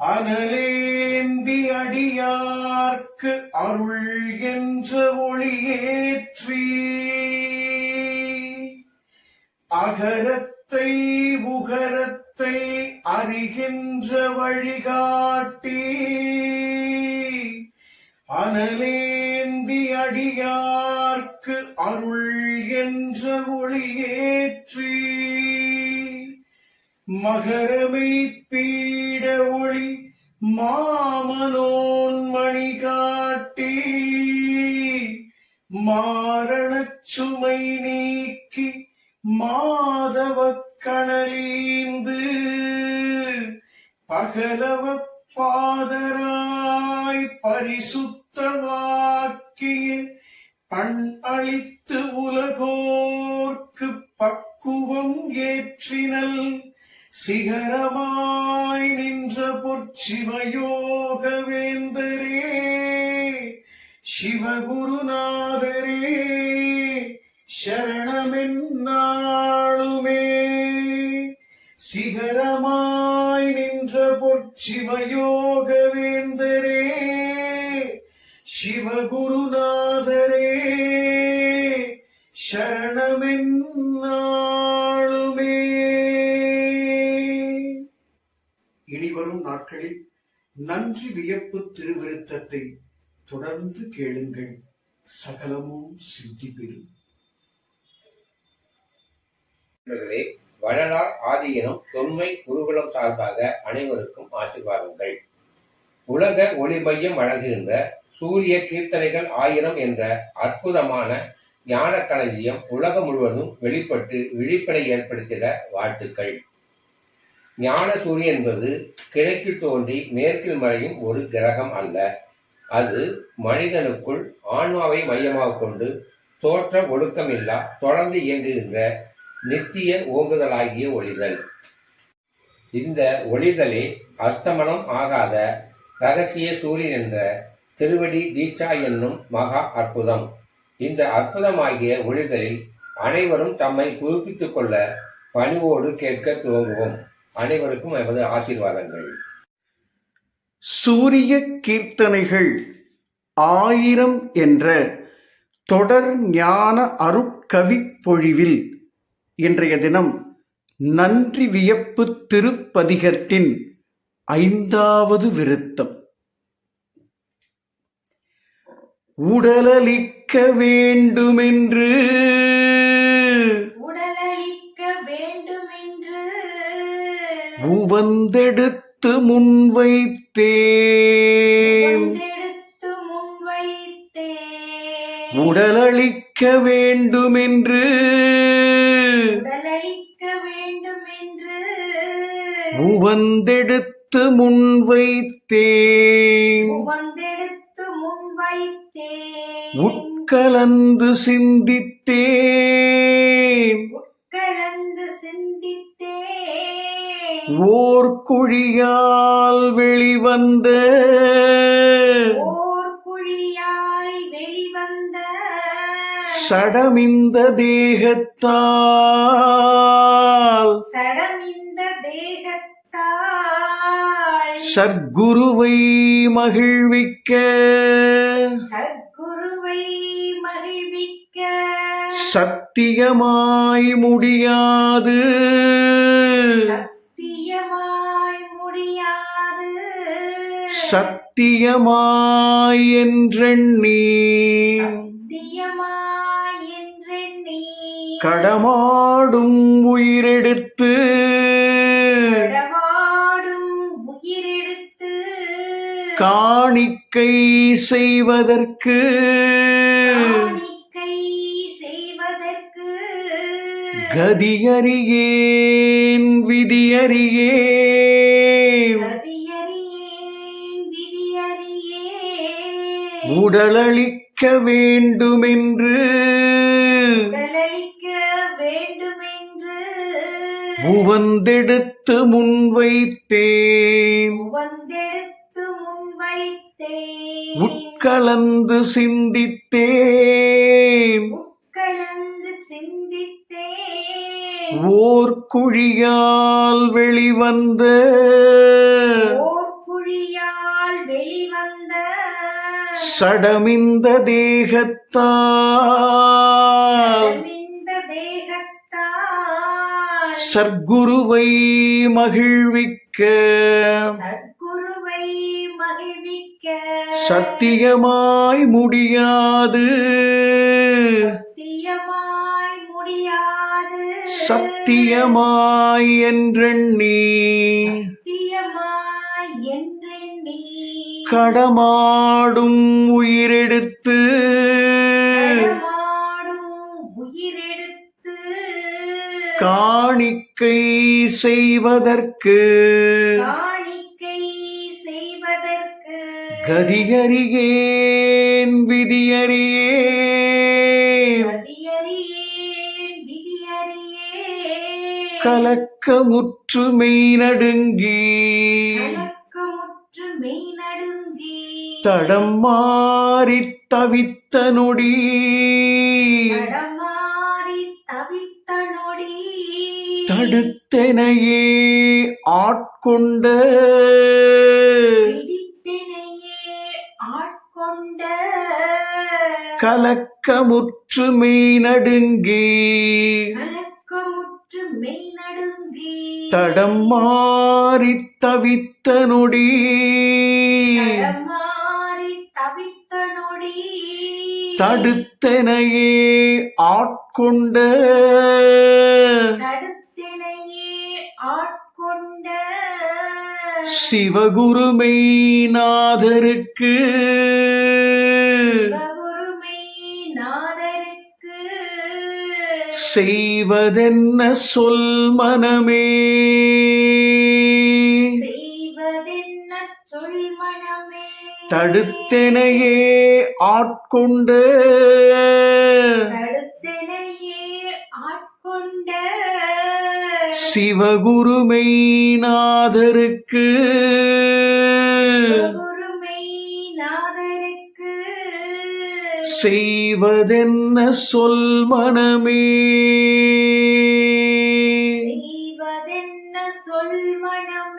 அனலேந்தி அடியார்க்கு அருள் என்ற ஒளியேற்றி அகரத்தை உகரத்தை அறிகின்ற வழிகாட்டி அனலேந்தி அடியார்க்கு அருள் என்ற ஒளியேற்றி மகரமை பீட ஒளி மாமனோன் மணி காட்டி மாரணச் சுமை நீக்கி மாதவ கணலீந்து பகலவ பாதராய் பரிசுத்த வாக்கிய பண் அழித்து உலகோர்க்கு பக்குவம் ஏற்றினல். சிகரமாய் நின்ற பொற்சிவயோக வேந்தரே சிவகுருநாதரே சரணமென்னாளுமே. சிகரமாய் நின்ற பொற்சிவயோக வேந்தரே சிவகுருநாதரே சரணமென்னா நாட்களில் நன்றி வியப்பு திருவிருத்தத்தை தொடர்ந்து கேளுங்கள். சகலமும் சித்தி பெறும். வள்ளலார் ஆதியினும் தொன்மை குருகுலம் சார்பாக அனைவருக்கும் ஆசீர்வாதங்கள். உலக ஒளி மையம் வழங்குகின்ற சூரிய கீர்த்தனைகள் ஆயிரம் என்ற அற்புதமான ஞான களஞ்சியம் உலகம் முழுவதும் வெளிப்பட்டு விழிப்படை ஏற்படுத்திட வாழ்த்துக்கள். ஞான சூரியன் என்பது கிழக்கில் தோன்றி மேற்கில் மறையும் ஒரு கிரகம் அல்ல. அது மனிதனுக்குள் ஆன்மாவை மையமாக கொண்டு தோற்ற ஒடுக்கமில்லா தொடர்ந்து இயங்குகின்ற நித்திய ஓங்குதலாகிய ஒளிதல். இந்த ஒளிதலே அஸ்தமனம் ஆகாத ரகசிய சூரியன் என்ற திருவடி தீட்சா என்னும் மகா அற்புதம். இந்த அற்புதமாகிய ஒளிதலில் அனைவரும் தம்மை புதுப்பித்துக் கொள்ள பணிவோடு கேட்க துவங்குவோம். அனைவருக்கும் எமது ஆசீர்வாதங்கள். சூரிய கீர்த்தனைகள் ஆயிரம் என்ற தொடர் ஞான அருட்கவி பொழிவில் இன்றைய தினம் நன்றி வியப்பு திருப்பதிகத்தின் ஐந்தாவது விருத்தம். உடலளிக்க வேண்டுமென்று உவந்தெடுத்து முன்வைத்தேன் உடலளிக்க வேண்டுமென்று. உவந்தெடுத்து முன்வைத்தேன் வந்தெடுத்து முன்வைத்தேன் உட்கலந்து சிந்தித்தேன் ஓர் குழியால் வெளிவந்த சடமிந்த தேகத்தால் சடமிந்த தேகத்தால் சர்க்குருவை மகிழ்விக்க சர்க்குருவை மகிழ்விக்க சத்தியமாய் முடியாது சத்தியமாய் என்றெண்ணி கடமாடும் உயிரெடுத்து. காணிக்கை செய்வதற்கு. கதியறியேன் விதியறியேன். உடலளிக்க வேண்டுமென்று. உடலளிக்க வேண்டுமென்று. உவந்தெடுத்து முன்வைத்தேன். வந்தெடுத்து முன்வைத்தேன். உட்கலந்து சிந்தித்தேன். கலந்து சிந்தித்தேன். ஓர் குழியால் வெளிவந்த. ஓர் சடமிந்த தேகத்தால் சர்க்குருவை மகிழ்விக்க சத்தியமாய் முடியாது சத்தியமாய் என்றெண்ணி கடமாடும் உயிரெடுத்து. காணிக்கை செய்வதற்கு. காணிக்கை செய்வதற்கு. கதியறியேன் விதியறியேன். கலக்கமுற்று மெய்நடுங்கி. கலக்கமுற்று மெய் நடுங்கி. தடம் மாறித் தவித்த நொடி. தடமாறி தவித்த நொடி. தடுத்தெனையே ஆட்கொண்ட. பிடித்தினையே ஆட்கொண்ட. கலக்கமுற்று கலக்கமுற்று மெய் நடுங்கி தடம் மாறித் தவித்த நொடி. தடுத்தெனையே ஆட்கொண்ட. தடுத்தினையே ஆட்கொண்ட. சிவகுருமை நாதருக்கு நாதருக்கு செய்வதென்ன சொல் மனமே? தடுத்தெனையே ஆட்கொண்ட தடுத்தினையே செய்வதென்ன சொல் மனமே? செய்வதென்ன சொல் மனம்?